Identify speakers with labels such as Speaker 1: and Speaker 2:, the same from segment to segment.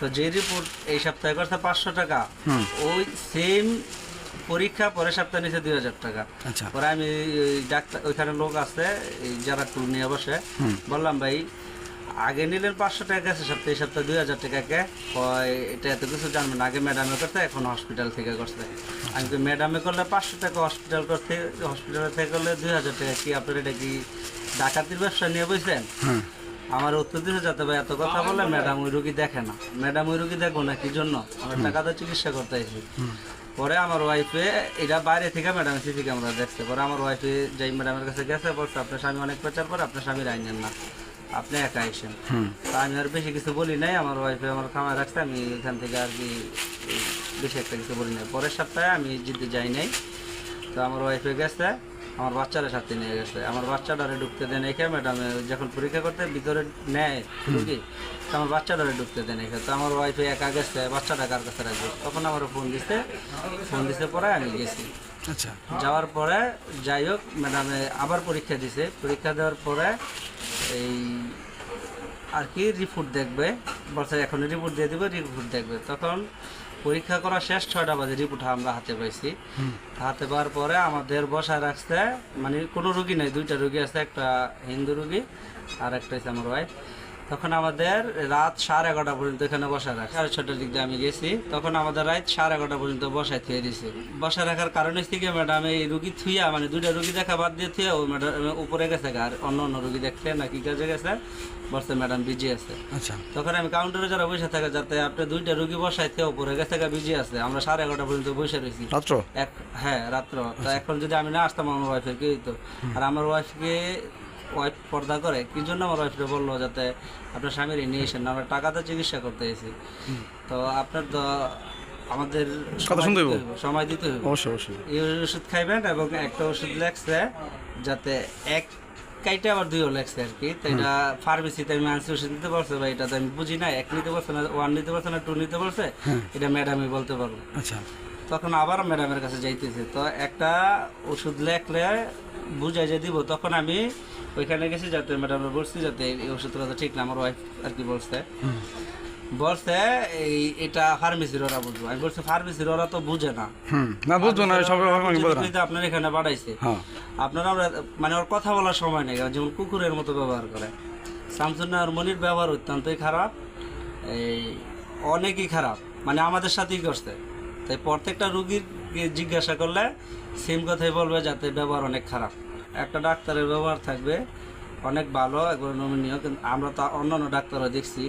Speaker 1: তো যে রিপোর্ট এই সপ্তাহে করছে পাঁচশো টাকা ওই সেম পরীক্ষা পরের সপ্তাহে নিচে দুই হাজার টাকা।
Speaker 2: আচ্ছা।
Speaker 1: পরে আমি ডাক্তার ওইখানে লোক আছে যারা টুল নিয়ে বসে। বললাম ভাই আগে নিলেন পাঁচশো টাকা গেছে সপ্তাহে এই সপ্তাহে দুই হাজার টাকাকে কয় এটা এত কিছু জানবেন আগে ম্যাডামে করতে এখন হসপিটাল থেকে করছে। আমি তো ম্যাডামে করলে পাঁচশো টাকা হসপিটাল করতে হসপিটাল থেকে করলে দুই হাজার টাকা কি? আপনার এটা কি ডাকাতির ব্যবসা নিয়ে
Speaker 2: হুম।
Speaker 1: আমার উত্তর দিতে যাতে ভাই এত কথা বলে ম্যাডাম ওই রুগী দেখে না। ম্যাডাম ওই রুগী দেখব না কি জন্য? আমরা টাকা দিয়ে চিকিৎসা করতে আইছি। পরে আমার ওয়াইফে এটা বাইরে থেকে ম্যাডাম সিসি ক্যামেরা দেখছে। পরে আমার ওয়াইফে যাই ম্যাডামের কাছে গেছে বলছে আপনার স্বামী অনেক প্রচার করে আপনার স্বামীর আইনেন না। আপনি একা আইসেন।
Speaker 2: হুম।
Speaker 1: তা আমি আর বেশি কিছু বলি নাই আমার ওয়াইফে আমার খামায় রাখছে আমি এখান থেকে আর কি বেশি একটা কিছু বলি নাই। পরের সপ্তাহে আমি জিতে যাই নাই তো আমার ওয়াইফে গেছে আমার বাচ্চারা সাথে নিয়ে গেছে। আমার বাচ্চাটারে ঢুকতে দেন এখে ম্যাডাম যখন পরীক্ষা করতে ভিতরে নেয় রুগী তো আমার বাচ্চাটারে ঢুকতে দেন এখানে তো আমার ওয়াইফে একা গেছে বাচ্চাটা কার কাছে রাখবে? তখন আমার ফোন দিছে ফোন দিছে পরে আমি গেছি।
Speaker 2: আচ্ছা।
Speaker 1: যাওয়ার পরে যাই হোক ম্যাডামে আবার পরীক্ষা দিছে। পরীক্ষা দেওয়ার পরে এই আর কি রিপোর্ট দেখবে বলছে এখন রিপোর্ট দিয়ে দেবে রিপোর্ট দেখবে। তখন পরীক্ষা করা শেষ ছয়টা বাজে রিপোর্ট আমরা হাতে পাইছি। হাতে পাওয়ার পরে আমাদের বসায় রাখতে মানে কোনো রুগী নেই দুইটা রুগী আছে একটা হিন্দু রুগী আর একটা হচ্ছে আমার ওয়াইফ তখন আমাদের রাত সাড়ে এগারোটা পর্যন্ত এখানে বসায় রাখে। সাড়ে ছটার দিক দিয়ে আমি গেছি। তখন আমাদের রাত সাড়ে এগারোটা পর্যন্ত বসায় থুয়ে দিছে। বসায় রাখার কারণ হচ্ছে কি ম্যাডাম এই রুগী থুইয়া মানে দুইটা রুগী দেখা বাদ দিয়ে থুয়া ওই ম্যাডাম উপরে গেছে আর অন্য অন্য রুগী দেখতে না কি কাজে গেছে বলছে ম্যাডাম বিজি আছে।
Speaker 2: আচ্ছা।
Speaker 1: তখন আমি কাউন্টারে যারা বসে থাকে যাতে আপনি দুইটা রুগী বসায় থুয়া উপরে গেছে বিজি আছে আমরা সাড়ে এগারোটা পর্যন্ত বসে রয়েছি
Speaker 2: রাত্র?
Speaker 1: এক হ্যাঁ রাত্র। তো এখন যদি আমি না আসতাম আমার ওয়াইফের কি হইতো? আর আমার ওয়াইফকে ওয়াইফ পর্দা করে কি জন্য আমার ওয়াইফকে বলল যাতে আপনার স্বামীর নিয়ে এসেন না আমরা টাকাতে চিকিৎসা করতে এসেছি। তো আপনার তো আমাদের
Speaker 2: কথা শুনতে হইব।
Speaker 1: হইব, সময় দিতে হবে
Speaker 2: অবশ্যই অবশ্যই।
Speaker 1: এই ওষুধ খাইবেন এবং একটা ওষুধ লেখছে যাতে এক কাইটা আবার দুইও লেখছে আর কি তো এটা ফার্মেসিতে আমি আনছি ওষুধ নিতে পারছে বা এটা তো আমি বুঝি না এক নিতে পারছে না ওয়ান নিতে পারছে না টু নিতে পারছে এটা ম্যাডামই বলতে পারব
Speaker 2: আচ্ছা।
Speaker 1: তখন আবার ম্যাডামের কাছে যাইতেছে তো একটা ওষুধ লেখলে বুঝাই যে দিব তখন আমি ওইখানে গেছি যাতে ম্যাডামে বলছি যাতে এই ওষুধটা ঠিক না আমার ওয়াইফ আর কি বলছে। বলছে এই এটা ফার্মেসির ওরা বুঝব। আমি বলছি ফার্মেসির ওরা তো বুঝে না।
Speaker 2: না বুঝব না সব
Speaker 1: আপনার এখানে বাড়াইছে।
Speaker 2: হ্যাঁ।
Speaker 1: আপনারা আমরা মানে ওর কথা বলার সময় নেই যেমন কুকুরের মতো ব্যবহার করে। শামসুন আর মনির ব্যবহার অত্যন্তই খারাপ। এই অনেকই খারাপ। মানে আমাদের সাথেই করছে। তাই প্রত্যেকটা রুগীর জিজ্ঞাসা করলে সেম কথাই বলবে যাতে ব্যবহার অনেক খারাপ। একটা ডাক্তারের ব্যবহার থাকবে অনেক ভালো একবার নমনীয় কিন্তু আমরা তো অন্যান্য ডাক্তারও দেখছি।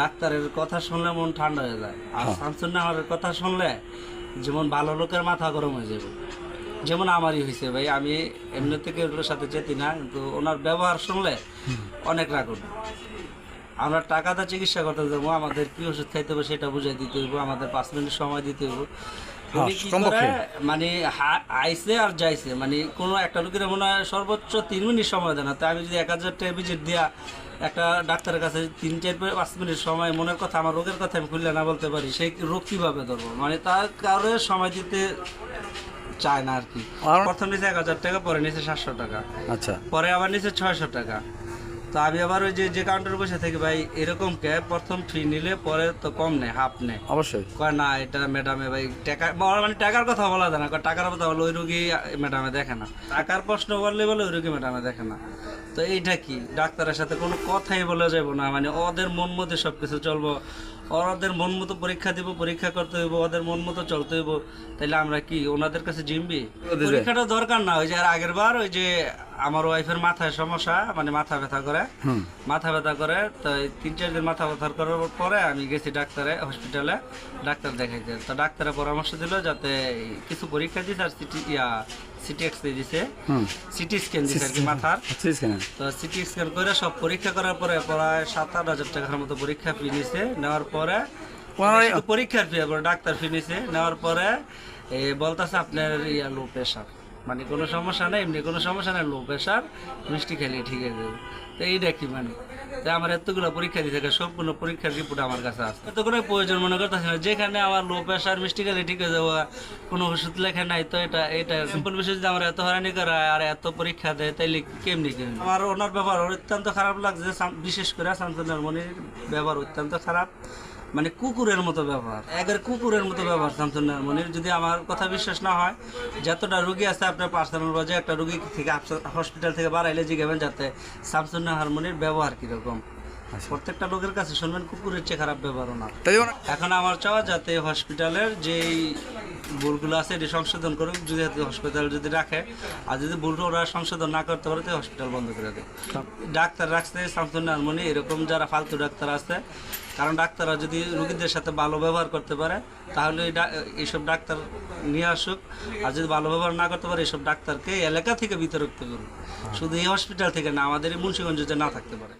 Speaker 1: ডাক্তারের কথা শুনলে মন ঠান্ডা হয়ে যায়। আর শামসুন নাহারের কথা শুনলে যেমন ভালো লোকের মাথা গরম হয়ে যাবে। যেমন আমারই হয়েছে ভাই আমি এমনি থেকে ওগুলোর সাথে যেতি না কিন্তু ওনার ব্যবহার শুনলে অনেক রাগ আমরা টাকাটা চিকিৎসা করতে যাব আমাদের কী ওষুধ খাইতে হবে সেটা বুঝাই দিতে হইব আমাদের পাঁচ মিনিট সময় দিতে হইব। মানে আইছে আর যাইছে মানে কোনো একটা লোকের মনে হয় সর্বোচ্চ তিন মিনিট সময় দেয় না। তাই আমি যদি এক হাজার টাকা ভিজিট দিয়া একটা ডাক্তারের কাছে তিন চার পাঁচ মিনিট সময় মনের কথা আমার রোগের কথা আমি খুললে না বলতে পারি সেই রোগ কীভাবে ধরবো? মানে তার কারণে সময় দিতে চায় না আর কি। প্রথম নিচে এক হাজার টাকা পরে নিচে সাতশো টাকা।
Speaker 2: আচ্ছা।
Speaker 1: পরে আবার নিচে ছয়শো টাকা। তো আমি আবার ওই যে যে কাউন্টার বসে থাকি ভাই এরকম কে প্রথম ফ্রি নিলে পরে তো কম নেই হাফ নেয়।
Speaker 2: অবশ্যই।
Speaker 1: কয় না এটা ম্যাডামে ভাই টাকা মানে টাকার কথা বলা যায় না টাকার কথা বলে ওই রুগী ম্যাডামে দেখে না। টাকার প্রশ্ন বললে বলে ওই রুগী ম্যাডামে দেখে না। তো এইটা কি? ডাক্তারের সাথে কোনো কথাই বলা যাব না। মানে ওদের মন মতো সব কিছু চলবো ওদের মন মতো পরীক্ষা দিব পরীক্ষা করতে হইব ওদের মন মতো চলতে হইব। তাহলে আমরা কি ওনাদের কাছে জিম্বি? পরীক্ষাটা দরকার না। ওই যে আর আগের বার ওই যে আমার ওয়াইফের মাথায় সমস্যা মানে মাথা ব্যথা করে। মাথা ব্যথা করে তো তিন চার দিন মাথা ব্যথা করার পরে আমি গেছি ডাক্তারে হসপিটালে ডাক্তার দেখাইতে। তো ডাক্তারের পরামর্শ দিল যাতে কিছু পরীক্ষা দিছে আর সিটি ইয়া সিটি এক্স দিছে। সিটি স্ক্যান দিছে আর কি মাথার।
Speaker 2: কেন
Speaker 1: তো সিটি স্ক্যান করে সব পরীক্ষা করার পরে প্রায় সাত আট হাজার টাকার মতো পরীক্ষা ফি নিছে। নেওয়ার পরে পরীক্ষার ফি ডাক্তার ফি নিছে। নেওয়ার পরে বলতেছে আপনার ইয়া লো প্রেশার মানে কোনো সমস্যা নেই এমনি কোনো সমস্যা নেই লো প্রেশার মিষ্টি খেলে ঠিক হয়ে যাবে। তো এইটা কি মানে। তো আমার এতগুলো পরীক্ষা দিতে থাকে সবগুলো পরীক্ষার রিপোর্ট আমার কাছে আছে। এত করে প্রয়োজন মনে করতেছে না। যেখানে আমার লো প্রেশার মিষ্টি খেলে ঠিক হয়ে যাব কোনো ওষুধ লেখা নাই, তো এটা এটা সিম্পল বিষয় যদি আমার এত হয়রানি করা আর এত পরীক্ষা দেয়, তাইলে কেমনি কেমনি আমার ওনার ব্যবহার অত্যন্ত খারাপ লাগছে বিশেষ করে শান্তনুর মনির ব্যবহার অত্যন্ত খারাপ। মানে কুকুরের মতো ব্যবহার। একবার কুকুরের মতো ব্যবহার শামসুন্নাহ মনির যদি আমার কথা বিশ্বাস না হয়, যতটা রুগী আছে আপনার পার্সোনাল বাজে একটা রুগী থেকে হসপিটাল থেকে বাড়াইলে জিগাবেন যাতে শামসুন্নাহ হারমোনির ব্যবহার কীরকম। প্রত্যেকটা লোকের কাছে শুনবেন কুকুরের চেয়ে খারাপ ব্যবহার না এখন আমার চাওয়া যাতে হসপিটালের যেই ভুলগুলো আছে এটি সংশোধন করুক যদি হসপিটাল যদি রাখে আর যদি ভুলটা ওরা সংশোধন না করতে পারে তো হসপিটাল বন্ধ করে দেয় ডাক্তার রাখছে সামসুন হারমোনি এরকম যারা ফালতু ডাক্তার আছে কারণ ডাক্তাররা যদি রুগীদের সাথে ভালো ব্যবহার করতে পারে তাহলে এইসব ডাক্তার নিয়ে আসুক আর যদি ভালো ব্যবহার না করতে পারে এইসব ডাক্তারকে এলাকা থেকে বিতারক্ত করুক। শুধু এই হসপিটাল থেকে না আমাদের এই মুন্সিগঞ্জে যে না থাকতে পারে।